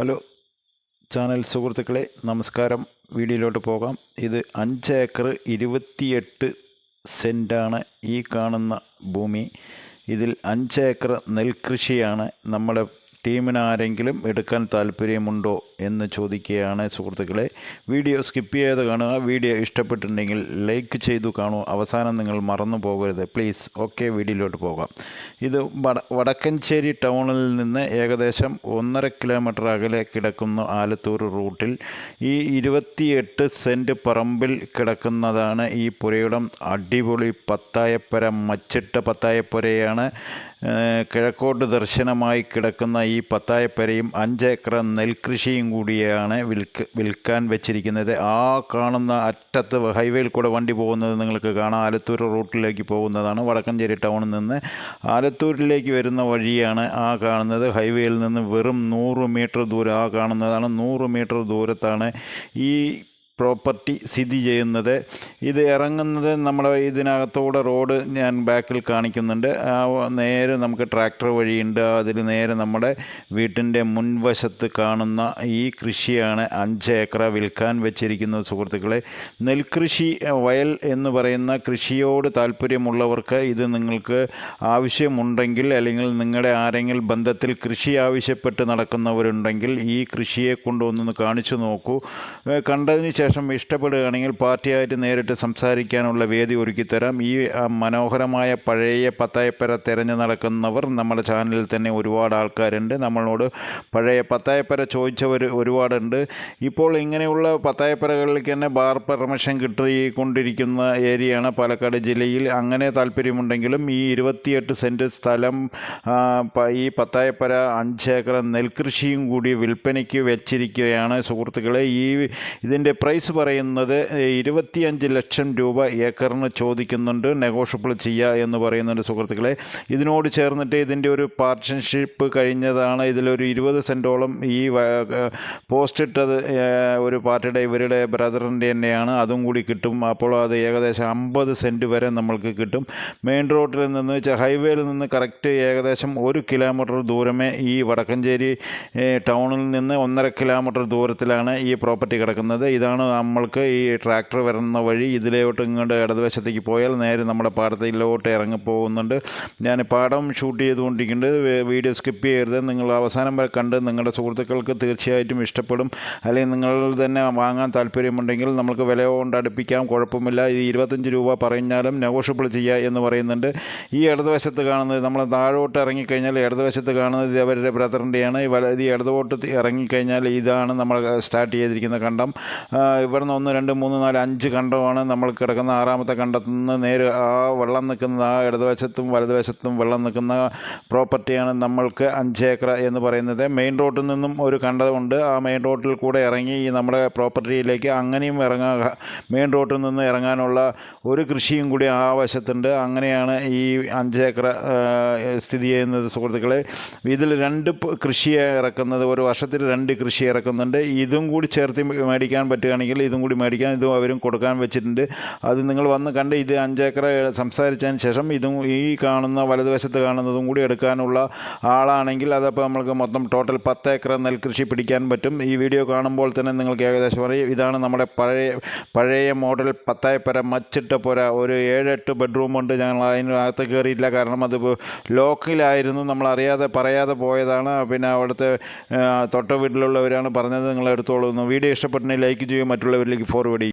Hello channel സുഹൃത്തുക്കളെ നമസ്കാരം. വീഡിയോയിലോട്ട് പോകാം. ഇത് അഞ്ച് ഏക്കർ ഇരുപത്തിയെട്ട് സെന്റാണ് ഈ കാണുന്ന ഭൂമി. ഇതിൽ അഞ്ച് ഏക്കർ നെൽകൃഷിയാണ്. നമ്മുടെ ടീമിന് ആരെങ്കിലും എടുക്കാൻ താല്പര്യമുണ്ടോ എന്ന് ചോദിക്കുകയാണ് സുഹൃത്തുക്കളെ. വീഡിയോ സ്കിപ്പ് ചെയ്ത് കാണുക. വീഡിയോ ഇഷ്ടപ്പെട്ടിട്ടുണ്ടെങ്കിൽ ലൈക്ക് ചെയ്തു കാണൂ. അവസാനം നിങ്ങൾ മറന്നു പോകരുത്. പ്ലീസ് ഓക്കെ വീഡിയോയിലോട്ട് പോകാം. ഇത് വട വടക്കഞ്ചേരി ടൗണിൽ നിന്ന് ഏകദേശം ഒന്നര കിലോമീറ്റർ അകലെ കിടക്കുന്ന ആലത്തൂർ റൂട്ടിൽ ഈ ഇരുപത്തിയെട്ട് സെന്റ് പറമ്പിൽ കിടക്കുന്നതാണ് ഈ പുരയിടം. അടിപൊളി പത്തായപ്പുര മച്ചിട്ട പത്തായപ്പുരയാണ്. കിഴക്കോട്ട് ദർശനമായി കിടക്കുന്ന ഈ പത്തായപ്പുരയും അഞ്ചേക്കർ നെൽകൃഷിയും കൂടിയാണ് വിൽക്ക് വിൽക്കാൻ വെച്ചിരിക്കുന്നത്. ആ കാണുന്ന അറ്റത്ത് ഹൈവേയിൽ കൂടെ വണ്ടി പോകുന്നത് നിങ്ങൾക്ക് കാണാം. ആലത്തൂർ റൂട്ടിലേക്ക് പോകുന്നതാണ്. വടക്കഞ്ചേരി ടൗണിൽ നിന്ന് ആലത്തൂരിലേക്ക് വരുന്ന വഴിയാണ് ആ കാണുന്നത്. ഹൈവേയിൽ നിന്ന് വെറും നൂറ് മീറ്റർ ദൂരം ആ കാണുന്നതാണ്. നൂറ് മീറ്റർ ദൂരത്താണ് ഈ പ്രോപ്പർട്ടി സ്ഥിതി ചെയ്യുന്നത്. ഇത് ഇറങ്ങുന്നത് നമ്മുടെ ഇതിനകത്തൂടെ റോഡ് ഞാൻ ബാക്കിൽ കാണിക്കുന്നുണ്ട്. ആ നേരെ നമുക്ക് ട്രാക്ടർ വഴിയുണ്ട്. അതിൽ നേരെ നമ്മുടെ വീട്ടിന്റെ മുൻവശത്ത് കാണുന്ന ഈ കൃഷിയാണ് അഞ്ച് ഏക്കർ വിൽക്കാൻ വെച്ചിരിക്കുന്നത് സുഹൃത്തുക്കളെ. നെൽകൃഷി വയൽ എന്ന് പറയുന്ന കൃഷിയോട് താല്പര്യമുള്ളവർക്ക് ഇത് നിങ്ങൾക്ക് ആവശ്യമുണ്ടെങ്കിൽ അല്ലെങ്കിൽ നിങ്ങളുടെ ആരെങ്കിലും ബന്ധത്തിൽ കൃഷി ആവശ്യപ്പെട്ട് നടക്കുന്നവരുണ്ടെങ്കിൽ ഈ കൃഷിയെ കൊണ്ടുവന്നൊന്ന് കാണിച്ചു നോക്കൂ. കണ്ടതിന് ശേഷം ഇഷ്ടപ്പെടുകയാണെങ്കിൽ പാർട്ടിയായിട്ട് നേരിട്ട് സംസാരിക്കാനുള്ള വേദി ഒരുക്കിത്തരാം. ഈ മനോഹരമായ പഴയ പത്തായപ്പര തിരഞ്ഞു നടക്കുന്നവർ നമ്മുടെ ചാനലിൽ തന്നെ ഒരുപാട് ആൾക്കാരുണ്ട്. നമ്മളോട് പഴയ പത്തായപ്പര ചോദിച്ചവർ ഒരുപാടുണ്ട്. ഇപ്പോൾ ഇങ്ങനെയുള്ള പത്തായപ്പരകളിലേക്ക് തന്നെ ബാർ പെർമിഷൻ കിട്ടിക്കൊണ്ടിരിക്കുന്ന ഏരിയയാണ് പാലക്കാട് ജില്ലയിൽ. അങ്ങനെ താല്പര്യമുണ്ടെങ്കിലും ഈ ഇരുപത്തിയെട്ട് സെന്റ് സ്ഥലം ഈ പത്തായപ്പര അഞ്ച് ഏക്കർ നെൽകൃഷിയും കൂടി വിൽപ്പനയ്ക്ക് വെച്ചിരിക്കുകയാണ്. സുഹൃത്തുക്കളെ ഈ ഇതിന്റെ പ്രൈസ് പറയുന്നത് ഇരുപത്തിയഞ്ച് ലക്ഷം രൂപ ഏക്കറിന് ചോദിക്കുന്നുണ്ട് നെഗോഷ്യബിൾ ചെയ്യുക എന്ന് പറയുന്നുണ്ട് സുഹൃത്തുക്കളെ. ഇതിനോട് ചേർന്നിട്ട് ഇതിന്റെ ഒരു പാർട്ട്ണർഷിപ്പ് കഴിഞ്ഞതാണ്. ഇതിലൊരു ഇരുപത് സെന്റോളം ഈ പോസ്റ്റ് ഇട്ടത് ഒരു പാർട്ടിയുടെ ഇവരുടെ ബ്രദറിന്റെ തന്നെയാണ്. അതും കൂടി കിട്ടും. അപ്പോൾ അത് ഏകദേശം അമ്പത് സെന്റ് വരെ നമ്മൾക്ക് കിട്ടും. മെയിൻ റോഡിൽ നിന്ന് ഹൈവേയിൽ നിന്ന് കറക്റ്റ് ഏകദേശം ഒരു കിലോമീറ്റർ ദൂരമേ ഈ വടക്കഞ്ചേരി ടൗണിൽ നിന്ന് ഒന്നര കിലോമീറ്റർ ദൂരത്തിലാണ് ഈ പ്രോപ്പർട്ടി കിടക്കുന്നത്. ഇതാണ് നമ്മൾക്ക് ഈ ട്രാക്ടർ വരുന്ന വഴി ഇതിലോട്ട് ഇങ്ങോട്ട് ഇടതുവശത്തേക്ക് പോയാൽ നേരെ നമ്മുടെ പാടത്തിലോട്ട് ഇറങ്ങി പോകുന്നുണ്ട് ഞാൻ പാടം ഷൂട്ട് ചെയ്തുകൊണ്ടിരിക്കുന്നുണ്ട്. വീഡിയോ സ്കിപ്പ് ചെയ്യരുത്. നിങ്ങൾ അവസാനം വരെ കണ്ട് നിങ്ങളുടെ സുഹൃത്തുക്കൾക്ക് തീർച്ചയായിട്ടും ഇഷ്ടപ്പെടും. അല്ലെങ്കിൽ നിങ്ങൾ തന്നെ വാങ്ങാൻ താല്പര്യമുണ്ടെങ്കിൽ നമുക്ക് വില കൊണ്ട് അടുപ്പിക്കാം. കുഴപ്പമില്ല. ഇത് ഇരുപത്തഞ്ച് രൂപ പറഞ്ഞാലും നെഗോഷ്യബിൾ ചെയ്യുക എന്ന് പറയുന്നുണ്ട്. ഈ ഇടതുവശത്ത് കാണുന്നത് നമ്മൾ താഴോട്ട് ഇറങ്ങിക്കഴിഞ്ഞാൽ ഇടതുവശത്ത് കാണുന്നത് അവരുടെ ബ്രദറിന്റെയാണ്. ഈ തി- ഇറങ്ങിക്കഴിഞ്ഞാൽ ഇതാണ് നമ്മൾ സ്റ്റാർട്ട് ചെയ്തിരിക്കുന്ന കണ്ടം. ഇവിടുന്ന് ഒന്ന് രണ്ട് മൂന്ന് നാല് അഞ്ച് കണ്ടമാണ് നമ്മൾ കിടക്കുന്ന ആറാമത്തെ കണ്ടത്തിൽ നിന്ന് നേരെ ആ വെള്ളം നിൽക്കുന്ന ആ ഇടതുവശത്തും വലതുവശത്തും വെള്ളം നിൽക്കുന്ന പ്രോപ്പർട്ടിയാണ് നമ്മൾക്ക് അഞ്ച് ഏക്കർ എന്ന് പറയുന്നത്. മെയിൻ റോഡിൽ നിന്നും ഒരു കണ്ടതുണ്ട് ആ മെയിൻ റോഡിൽ കൂടെ ഇറങ്ങി ഈ നമ്മുടെ പ്രോപ്പർട്ടിയിലേക്ക് അങ്ങനെയും ഇറങ്ങാൻ മെയിൻ റോഡിൽ നിന്ന് ഇറങ്ങാനുള്ള ഒരു കൃഷിയും കൂടി ആ വശത്തുണ്ട്. അങ്ങനെയാണ് ഈ അഞ്ച് ഏക്കർ സ്ഥിതി ചെയ്യുന്നത് സുഹൃത്തുക്കളെ. ഇതിൽ രണ്ട് കൃഷിയെ ഇറക്കുന്നത് ഒരു വർഷത്തിൽ രണ്ട് കൃഷി ഇറക്കുന്നുണ്ട്. ഇതും കൂടി ചേർത്ത് മേടിക്കാൻ പറ്റുകയാണെങ്കിൽ ഇതും കൂടി മേടിക്കാൻ ഇതും അവരും കൊടുക്കാൻ വെച്ചിട്ടുണ്ട്. അത് നിങ്ങൾ വന്ന് കണ്ട് ഇത് അഞ്ചേക്കർ സംസാരിച്ചതിന് ശേഷം ഇതും ഈ കാണുന്ന വലതുവശത്ത് കാണുന്നതും കൂടി എടുക്കാനുള്ള ആളാണെങ്കിൽ അതപ്പോൾ നമ്മൾക്ക് മൊത്തം ടോട്ടൽ പത്ത് ഏക്കർ നെൽകൃഷി പിടിക്കാൻ പറ്റും. ഈ വീഡിയോ കാണുമ്പോൾ തന്നെ നിങ്ങൾക്ക് ഏകദേശം അറിയും. ഇതാണ് നമ്മുടെ പഴയ പഴയ മോഡൽ പത്തായപ്പര മച്ചിട്ട പുര. ഒരു ഏഴെട്ട് ബെഡ്റൂം ഉണ്ട്. ഞങ്ങൾ അതിനകത്ത് കയറിയില്ല കാരണം അത് ലോക്കിലായിരുന്നു. നമ്മൾ അറിയാതെ പറയാതെ പോയതാണ്. പിന്നെ അവിടുത്തെ തൊട്ട വീട്ടിലുള്ളവരാണ് പറഞ്ഞത്. നിങ്ങൾ എടുത്തോളൂ വീഡിയോ ഇഷ്ടപ്പെട്ടിട്ടുണ്ടെങ്കിൽ ലൈക്ക് ചെയ്യും മറ്റുള്ളവരിലേക്ക് ഫോർവേഡ് ചെയ്യും.